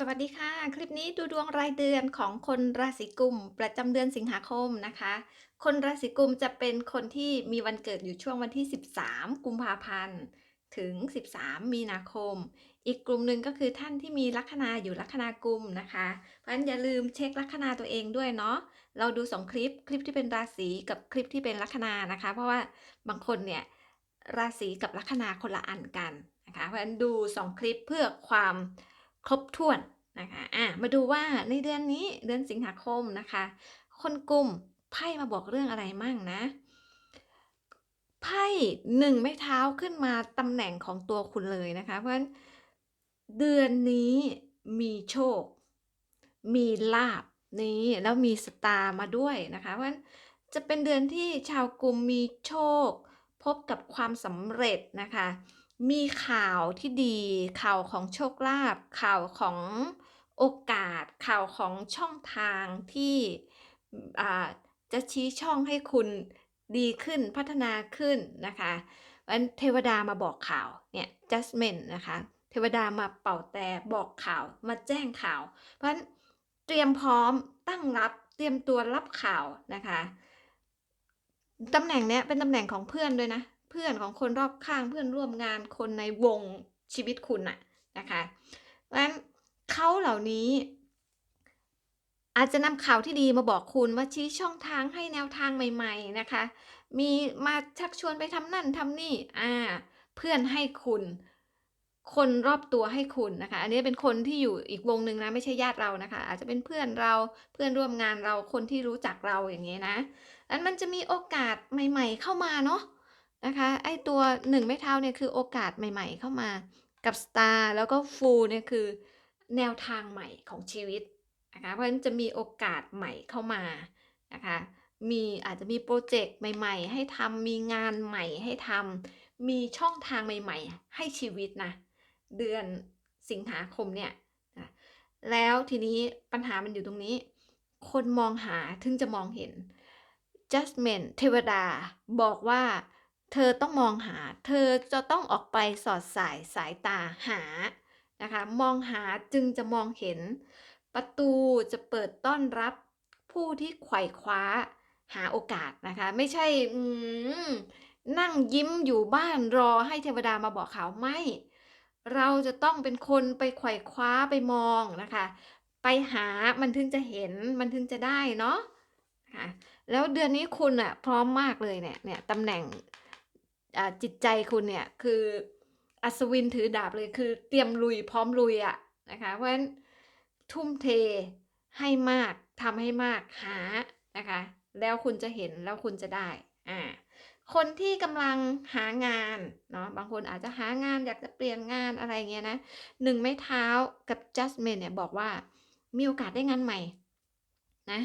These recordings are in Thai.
สวัสดีค่ะ คลิปนี้ดูดวงรายเดือนของคนราศีกุมประจำเดือนสิงหาคมนะคะ คนราศีกุมจะเป็นคนที่มีวันเกิดอยู่ช่วงวันที่ 13 กุมภาพันธ์ ถึง 13 มีนาคม อีกกลุ่มหนึ่งก็คือท่านที่มีลัคนาอยู่ลัคนากุมนะคะ เพราะฉะนั้นอย่าลืมเช็คลัคนาตัวเองด้วยเนาะ เราดู 2 คลิป คลิปที่เป็นราศีกับคลิปที่เป็นลัคนานะคะ เพราะว่าบางคนเนี่ยราศีกับลัคนาคนละอันกันนะคะ เพราะฉะนั้นดู 2 คลิปเพื่อความ ครบถ้วนนะคะอะมาดูว่าในเดือนนี้เดือนสิงหาคมนะคะ คนกลุ่มไพ่มาบอกเรื่องอะไรมั่งนะไพ่หนึ่งไม้เท้าขึ้นมาตำแหน่งของตัวคุณเลยนะคะ เพราะฉะนั้นเดือนนี้มีโชค มีลาบนี้แล้วมีสตาร์มาด้วยนะคะเพราะฉะนั้นจะเป็นเดือนที่ชาวกลุ่มมีโชค พบกับความสำเร็จนะคะ มีข่าวที่ดี ข่าวของโชคลาภข่าวของโอกาส ข่าวของช่องทางที่จะชี้ช่องให้คุณดีขึ้นพัฒนาขึ้นนะคะวันเทวดามาบอกข่าวเนี่ย judgment นะคะ เทวดามาเป่าแต่บอกข่าวมาแจ้งข่าว เพราะฉะนั้นเตรียมพร้อมตั้งรับเตรียมตัวรับข่าวนะคะตำแหน่งเนี้ยเป็นตำแหน่งของเพื่อนด้วยนะ เพื่อนของคนรอบข้างเพื่อนร่วมงานคนในวงชีวิตคุณน่ะนะคะเพราะฉะนั้นเขาเหล่านี้ อาจจะนำข่าวที่ดีมาบอกคุณมาชี้ช่องทางให้แนวทางใหม่ ๆนะคะ มีมาชักชวนไปทำนั่นทำนี่อ่าเพื่อนให้คุณ คนรอบตัวให้คุณนะคะ อันนี้เป็นคนที่อยู่อีกวงหนึ่งนะไม่ใช่ญาติเรานะคะ อาจจะเป็นเพื่อนเราเพื่อนร่วมงานเราคนที่รู้จักเราอย่างเงี้นะอันมันจะมีโอกาสใหม่ ๆ เข้ามาเนาะ นะคะ ไอ้ตัวหนึ่งไม้เท้าเนี่ยคือโอกาสใหม่ ๆ เข้ามากับสตาร์แล้วก็ฟูลเนี่ยคือแนวทางใหม่ของชีวิตนะคะเพราะฉะนั้นจะมีโอกาสใหม่เข้ามานะคะมีอาจจะมีโปรเจกต์ใหม่ ๆ ให้ทำมีงานใหม่ให้ทำมีช่องทางใหม่ ๆ ให้ชีวิตนะเดือนสิงหาคมเนี่ยนะแล้วทีนี้ปัญหามันอยู่ตรงนี้ คนมองหาถึงจะมองเห็น judgment เทวดาบอกว่า เธอต้องมองหา เธอจะต้องออกไปสอดสายสายตาหานะคะ มองหาจึงจะมองเห็น ประตูจะเปิดต้อนรับผู้ที่ไขว่คว้าหาโอกาสนะคะ ไม่ใช่นั่งยิ้มอยู่บ้านรอให้เทวดามาบอกเขาไม่ เราจะต้องเป็นคนไปไขว่คว้าไปมองนะคะ ไปหามันถึงจะเห็นมันถึงจะได้เนาะค่ะแล้วเดือนนี้คุณอะพร้อมมากเลยเนี่ยเนี่ยตำแหน่ง อ่าจิตใจคุณเนี่ยคืออัศวินถือดาบเลยคือเตรียมลุยพร้อมลุยอะนะคะเพราะฉะนั้นทุ่มเทให้มากทำให้มากหานะคะแล้วคุณจะเห็นแล้วคุณจะได้อ่าคนที่กำลังหางานเนาะบางคนอาจจะหางานอยากจะเปลี่ยนงานอะไรเงี้ยนะหนึ่งไม้เท้ากับ judgment เนี่ยบอกว่ามีโอกาสได้งานใหม่นะ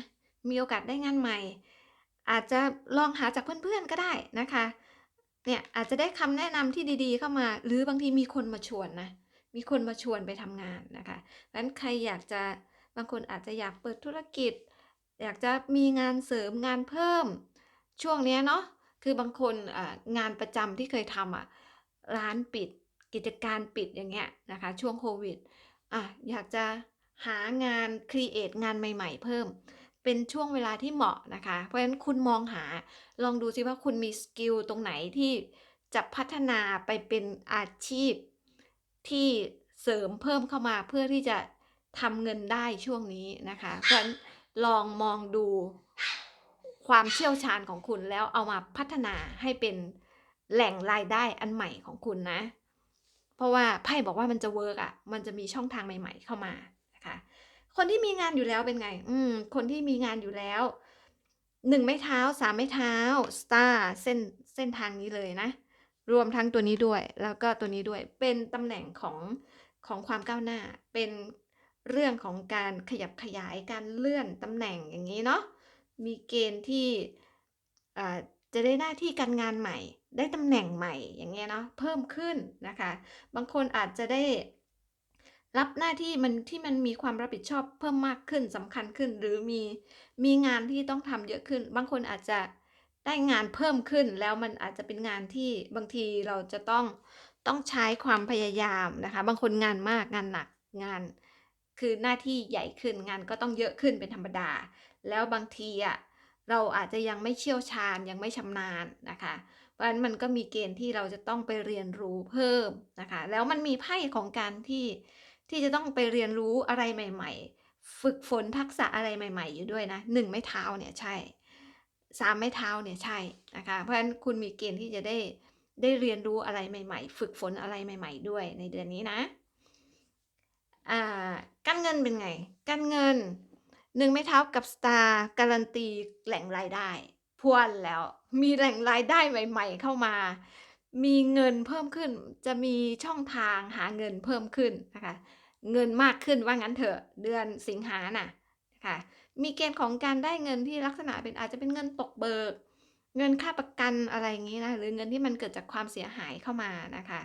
มีโอกาสได้งานใหม่ อาจจะลองหาจากเพื่อนๆก็ได้นะคะ เนี่ยอาจจะได้คำแนะนำที่ดีๆ เข้ามา หรือบางทีมีคนมาชวนนะ มีคนมาชวนไปทำงานนะคะงั้นใครอยากจะบางคนอาจจะอยากเปิดธุรกิจ อยากจะมีงานเสริมงานเพิ่ม ช่วงเนี้ยเนาะคือบางคนงานประจำที่เคยทำอะร้านปิดกิจการปิดอย่างเงี้ยนะคะ ช่วงโควิดอะอยากจะหางานครีเอทงานใหม่ ๆ เพิ่ม เป็นช่วงเวลาที่เหมาะนะคะ เพราะฉะนั้นคุณมองหาลองดูซิว่าคุณมีสกิลตรงไหนที่จะพัฒนาไปเป็นอาชีพที่เสริมเพิ่มเข้ามาเพื่อที่จะทำเงินได้ช่วงนี้นะคะ เพราะฉะนั้นลองมองดูความเชี่ยวชาญของคุณแล้วเอามาพัฒนาให้เป็นแหล่งรายได้อันใหม่ของคุณนะ เพราะว่าไพ่บอกว่ามันจะเวิร์กอะ มันจะมีช่องทางใหม่ ๆ เข้ามานะคะ คนที่มีงานอยู่แล้วเป็นไง อืม คนที่มีงานอยู่แล้ว หนึ่งไม้เท้า สามไม้เท้า สตาร์เส้นเส้นทางนี้เลยนะ รวมทั้งตัวนี้ด้วย แล้วก็ตัวนี้ด้วย เป็นตำแหน่งของของความก้าวหน้า เป็นเรื่องของการขยับขยาย การเลื่อนตำแหน่งอย่างนี้เนาะ มีเกณฑ์ที่อ่าจะได้หน้าที่การงานใหม่ ได้ตำแหน่งใหม่อย่างเงี้ยเนาะ เพิ่มขึ้นนะคะ บางคนอาจจะได้ รับหน้าที่มันที่มันมีความรับผิดชอบเพิ่มมากขึ้นสำคัญขึ้น หรือมีมีงานที่ต้องทำเยอะขึ้น บางคนอาจจะได้งานเพิ่มขึ้น แล้วมันอาจจะเป็นงานที่บางทีเราจะต้องต้องใช้ความพยายามนะคะ บางคนงานมากงานหนักงาน คือหน้าที่ใหญ่ขึ้นงานก็ต้องเยอะขึ้นเป็นธรรมดา แล้วบางทีอะเราอาจจะยังไม่เชี่ยวชาญยังไม่ชำนาญนะคะ เพราะฉะนั้นมันก็มีเกณฑ์ที่เราจะต้องไปเรียนรู้เพิ่มนะคะ แล้วมันมีไพ่ของการที่ ที่จะต้องไปเรียนรู้อะไรใหม่ ๆ ฝึกฝนทักษะอะไรใหม่ ๆ อยู่ด้วยนะ1ไม้เท้าเนี่ยใช่3ไม้เท้าเนี่ยใช่นะคะเพราะฉะนั้นคุณมีเกณฑ์ที่จะได้ได้เรียนรู้อะไรใหม่ ๆ ฝึกฝนอะไรใหม่ ๆ ด้วยในเดือนนี้นะอ่าการเงินเป็นไง?การเงิน1ไม้เท้ากับสตาร์การันตีแหล่งรายได้พวนแล้วมีแหล่งรายได้ใหม่ ๆ เข้ามา มีเงินเพิ่มขึ้น จะมีช่องทางหาเงินเพิ่มขึ้นนะคะ เงินมากขึ้นว่างั้นเถอะเดือนสิงหาน่ะค่ะมีเกณฑ์ของการได้เงินที่ลักษณะเป็นอาจจะเป็นเงินตกเบิก เงินค่าประกันอะไรอย่างงี้นะหรือเงินที่มันเกิดจากความเสียหายเข้ามานะคะ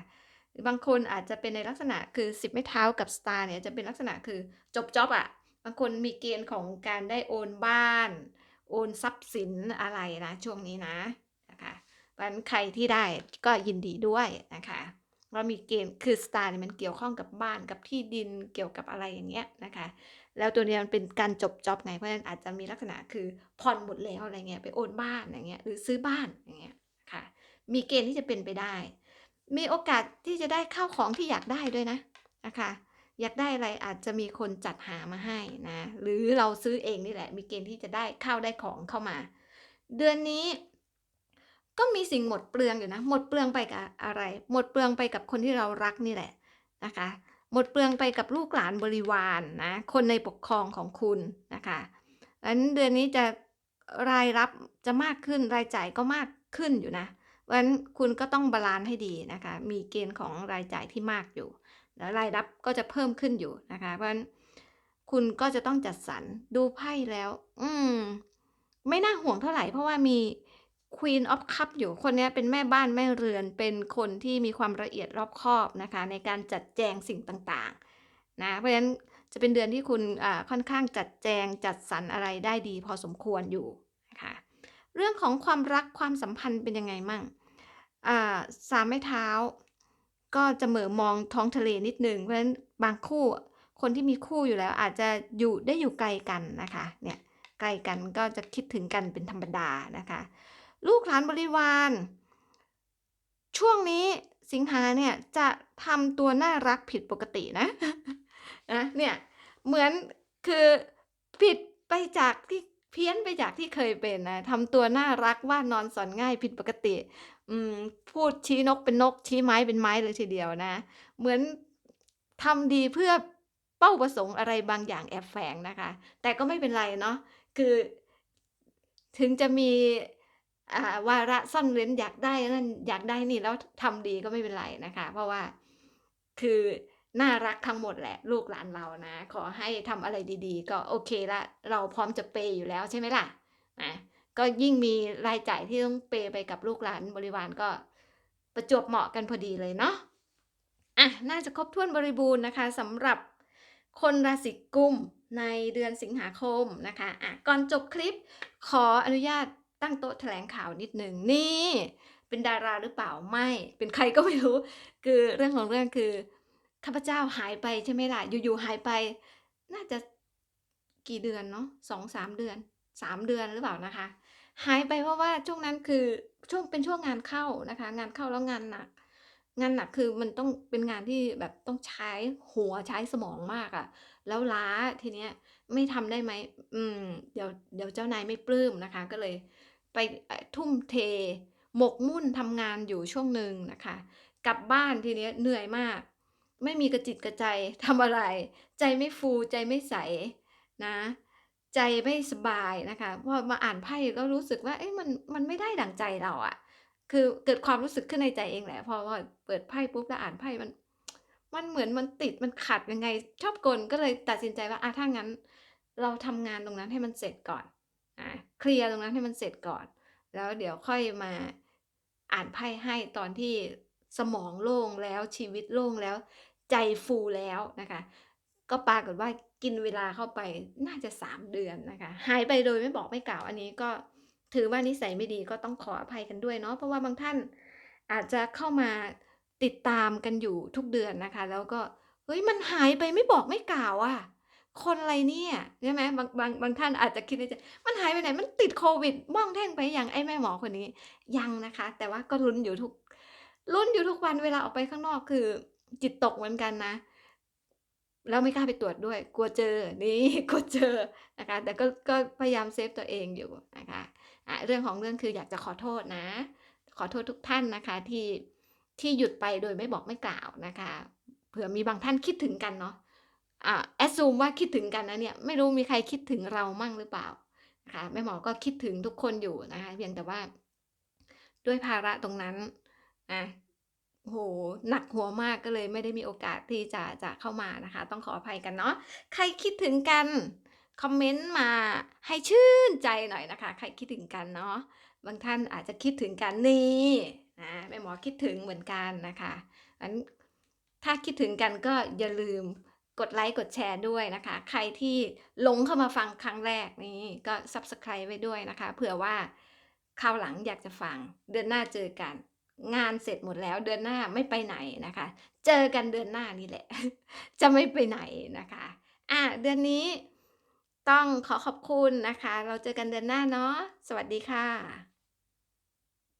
บางคนอาจจะเป็นในลักษณะคือ10ไม้เท้ากับสตาร์เนี่ยจะเป็นลักษณะคือจบจ็อบอะบางคนมีเกณฑ์ของการได้โอนบ้าน โอนทรัพย์สินอะไรนะช่วงนี้นะนะคะเพราะฉะนั้นใครที่ได้ก็ยินดีด้วยนะคะ ว่ามีเกณฑ์คือสตาร์เนี่ยมันเกี่ยวข้องกับบ้านกับที่ดินเกี่ยวกับอะไรอย่างเงี้ยนะคะ แล้วตัวเนี้ยมันเป็นการจบจ็อบไงเพราะฉะนั้นอาจจะมีลักษณะคือผ่อนหมดแล้วอะไรเงี้ยไปโอนบ้านอย่างเงี้ยหรือซื้อบ้านอย่างเงี้ยค่ะ มีเกณฑ์ที่จะเป็นไปได้ มีโอกาสที่จะได้ข้าวของที่อยากได้ด้วยนะนะคะอยากได้อะไรอาจจะมีคนจัดหามาให้นะ หรือเราซื้อเองนี่แหละ มีเกณฑ์ที่จะได้ข้าวได้ของเข้ามา เดือนนี้ ก็มีสิ่งหมดเปลืองอยู่นะ หมดเปลืองไปกับอะไร?หมดเปลืองไปกับคนที่เรารักนี่แหละนะคะ หมดเปลืองไปกับลูกหลานบริวารนะคนในปกครองของคุณนะคะงั้นเดือนนี้จะรายรับจะมากขึ้นรายจ่ายก็มากขึ้นอยู่นะเพราะฉะนั้นคุณก็ต้องบาลันซ์ให้ดีนะคะ มีเกณฑ์ของรายจ่ายที่มากอยู่ แล้วรายรับก็จะเพิ่มขึ้นอยู่นะคะ เพราะฉะนั้นคุณก็จะต้องจัดสรรดูไพ่แล้ว อืม ไม่น่าห่วงเท่าไหร่เพราะว่ามี Queen of Cup อยู่ คนนี้เป็นแม่บ้านแม่เรือน เป็นคนที่มีความละเอียดรอบคอบนะคะ ในการจัดแจงสิ่งต่างๆ นะ เพราะฉะนั้นจะเป็นเดือนที่คุณค่อนข้างจัดแจงจัดสรรอะไรได้ดี พอสมควรอยู่นะคะเรื่องของความรักความสัมพันธ์เป็นยังไงมั่ง?อ่า3ไม้เท้า ก็จะเหม่อมองท้องทะเลนิดหนึ่งเพราะฉะนั้นบางคู่คนที่มีคู่อยู่แล้วอาจจะอยู่ได้อยู่ไกลกันนะคะเนี่ยไกลกันก็จะคิดถึงกันเป็นธรรมดานะคะ ลูกหลานบริวาร ช่วงนี้สิงหาเนี่ยจะทำตัวน่ารักผิดปกตินะนะเนี่ยเหมือนคือผิดไปจากที่เพี้ยนไปจากที่เคยเป็นนะทำตัวน่ารักว่านอนสอนง่ายผิดปกติ อืม พูดชี้นกเป็นนก ชี้ไม้เป็นไม้เลยทีเดียวนะ เหมือนทำดีเพื่อเป้าประสงค์อะไรบางอย่างแอบแฝงนะคะ แต่ก็ไม่เป็นไรเนาะคือถึงจะมี วาระซ่อนเร้นอยากได้นั่นอยากได้นี่แล้วทำดีก็ไม่เป็นไรนะคะ เพราะว่าคือน่ารักทั้งหมดแหละ ลูกหลานเรานะ ขอให้ทำอะไรดีๆ ก็โอเคล้วเราพร้อมจะเพย์อยู่แล้วใช่ไหมล่ะ?นะก็ยิ่งมีรายจ่ายที่ต้องเพย์ไปกับลูกหลานบริวารก็ประจวบเหมาะกันพอดีเลยเนาะอะน่าจะครบถ้วนบริบูรณ์นะคะสำหรับคนราศีกุมในเดือนสิงหาคมนะคะอะก่อนจบคลิปขออนุญาต ตั้งโต๊ะแถลงข่าวนิดหนึ่งนี่ เป็นดาราหรือเปล่า?ไม่เป็นใครก็ไม่รู้ คือเรื่องของเรื่องคือข้าพเจ้าหายไปใช่ไหมล่ะอยู่ๆหายไป น่าจะกี่เดือนเนาะ2-3เดือน3เดือนหรือเปล่านะคะ หายไปเพราะว่าช่วงนั้นคือช่วงเป็นช่วงงานเข้านะคะ งานเข้าแล้วงานหนัก งานหนักคือมันต้องเป็นงานที่แบบต้องใช้หัวใช้สมองมากอะแล้วล้าทีเนี้ยไม่ทำได้ไหม?อืมเดี๋ยวเดี๋ยวเจ้านายไม่ปลื้มนะคะ ก็เลย ไปทุ่มเท หมกมุ่นทำงานอยู่ช่วงหนึ่งนะคะ กลับบ้านทีเนี้ยเหนื่อยมาก ไม่มีกระจิตกระใจทำอะไร ใจไม่ฟูใจไม่ใสนะ ใจไม่สบายนะคะพอมาอ่านไพ่ก็รู้สึกว่า เอ๊ะมันมันไม่ได้ดั่งใจเราอะคือเกิดความรู้สึกขึ้นในใจเองแหละพอพอเปิดไพ่ปุ๊บแล้วอ่านไพ่มัน มันเหมือนมันติดมันขัดยังไง ชอบกลก็เลยตัดสินใจว่าอะถ้างั้น เราทำงานตรงนั้นให้มันเสร็จก่อน อาเคลียร์ตรงนั้นให้มันเสร็จก่อน แล้วเดี๋ยวค่อยมาอ่านไพ่ให้ตอนที่สมองโล่งแล้วชีวิตโล่งแล้ว ใจฟูแล้วนะคะ ก็ปรากฏว่ากินเวลาเข้าไปน่าจะ 3 เดือนนะคะหายไปโดยไม่บอกไม่กล่าวอันนี้ก็ถือว่านิสัยไม่ดีก็ต้องขออภัยกันด้วยเนาะเพราะว่าบางท่านอาจจะเข้ามาติดตามกันอยู่ทุกเดือนนะคะ แล้วก็เฮ้ยมันหายไปไม่บอกไม่กล่าวอะ คนอะไรเนี่ยใช่ไหมบางบางบางท่านอาจจะคิดในใจมันหายไปไหน มันติดโควิดม่องแท่งไปอยังไอ้แม่หมอคนนี้ ยังนะคะ แต่ว่าก็ลุ้นอยู่ทุกลุ้นอยู่ทุกวันเวลาออกไปข้างนอกคือ จิตตกเหมือนกันนะ แล้วไม่กล้าไปตรวจด้วย กลัวเจอนี่กลัวเจอนะคะ แต่ก็ก็พยายามเซฟตัวเองอยู่นะคะอะเรื่องของเรื่องคืออยากจะขอโทษนะ ขอโทษทุกท่านนะคะที่ที่หยุดไปโดยไม่บอกไม่กล่าวนะคะ เผื่อมีบางท่านคิดถึงกันเนาะ อ่าแอดซูมว่าคิดถึงกันนะเนี่ย ไม่รู้มีใครคิดถึงเรามั่งหรือเปล่านะคะแม่หมอก็คิดถึงทุกคนอยู่นะคะเพียงแต่ว่าด้วยภาระตรงนั้นอะโอ้โหหนักหัวมากก็เลยไม่ได้มีโอกาสที่จะจะเข้ามานะคะ ต้องขออภัยกันเนาะใครคิดถึงกันคอมเมนต์มาให้ชื่นใจหน่อยนะคะ ใครคิดถึงกันเนาะบางท่านอาจจะคิดถึงกันนี่นะแม่หมอคิดถึงเหมือนกันนะคะงั้นถ้าคิดถึงกันก็อย่าลืม กดไลค์กดแชร์ด้วยนะคะ ใครที่หลงเข้ามาฟังครั้งแรกนี่ก็ Subscribe ไว้ด้วยนะคะ เผื่อว่าคราวหลังอยากจะฟัง เดือนหน้าเจอกัน งานเสร็จหมดแล้ว เดือนหน้าไม่ไปไหนนะคะ เจอกันเดือนหน้านี่แหละ จะไม่ไปไหนนะคะ อะเดือนนี้ต้องขอขอบคุณนะคะ เราเจอกันเดือนหน้าเนาะสวัสดีค่ะ